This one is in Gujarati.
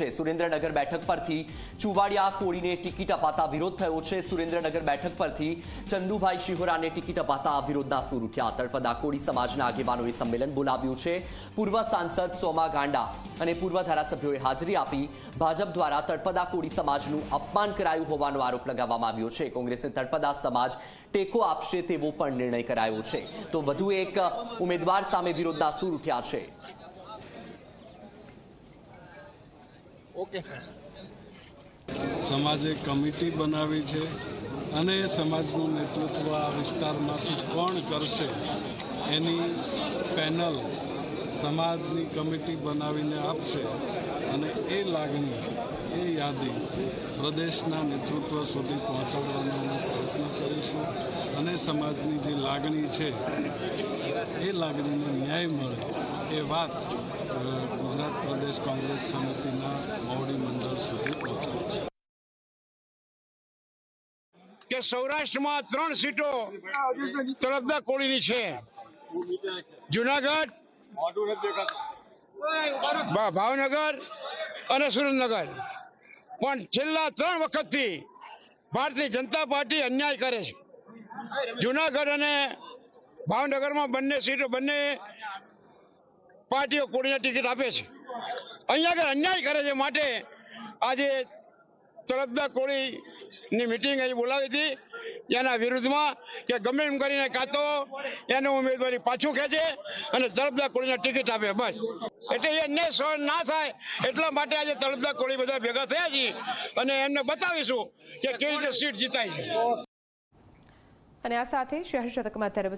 છે. સુરેન્દ્રનગર બેઠક પરથી ચુવાડિયા કોળીને ટિકિટ અપાતા વિરોધ થયો છે. સુરેન્દ્રનગર બેઠક પરથી ચંદુભાઈ શિહોરાને ટિકિટ અપાતા વિરોધના સૂર ઉઠ્યા. તળપદા કોળી સમાજના આગેવાનોએ સંમેલન બોલાવ્યું છે. પૂર્વ સાંસદ સોમા ગાંડા અને પૂર્વ ધારાસભ્યોએ હાજરી આપી ભાજપ દ્વારા તળપદા કોળી સમાજનું અપમાન કરાયું હોવાનો આરોપ લગાવવામાં આવ્યો છે. કોંગ્રેસને તળપદા સમાજ ટેકો આપશે તેવો પણ નિર્ણય કરાયો છે. તો વધુ એક ઉમેદવાર સામે વિરોધના સૂર ઉઠ્યા છે. ઓકે સર સમાજે કમિટી બનાવી છે અને સમાજનું નેતૃત્વ આ વિસ્તારમાંથી કોણ કરશે એની પેનલ સમાજની કમિટી બનાવીને આપશે. અને એ લાગણી, એ યાદી પ્રદેશના નેતૃત્વ સુધી પહોંચાડવાનો પ્રયત્ન કરીશું. અને સમાજની જે લાગણી છે, એ લાગણીને ન્યાય મળે એ વાત ગુજરાત પ્રદેશ કોંગ્રેસ સમિતિના મોવડી મંડળ સુધી પહોંચાડીશું. કે સૌરાષ્ટ્રમાં ત્રણ સીટો તળપદા કોળીની છે. જુનાગઢ ભાવનગર અને સુરેન્દ્રનગર. પણ છેલ્લા ત્રણ વખતથી ભારતીય જનતા પાર્ટી અન્યાય કરે છે. જુનાગઢ અને ભાવનગરમાં બંને સીટો, બંને પાર્ટીઓ કોઈને ટિકિટ આપે છે. અહીંયા આગળ અન્યાય કરે છે માટે આજે તરફદાર કોળીની મિટિંગ અહીં બોલાવી હતી. એના વિરુદ્ધમાં કે ગમે એમ કરીને કાતો એને ઉમેદવારી પાછું ખેંચે અને તળપદા કોળીને ટિકિટ આપે, બસ. એટલે એ ને સહન ના થાય એટલા માટે આજે તળપદા કોળી બધા ભેગા થયા છીએ અને એમને બતાવીશું કે કેવી રીતે સીટ જીતાય છે. અને આ સાથે શહેર શતકમાં તરફ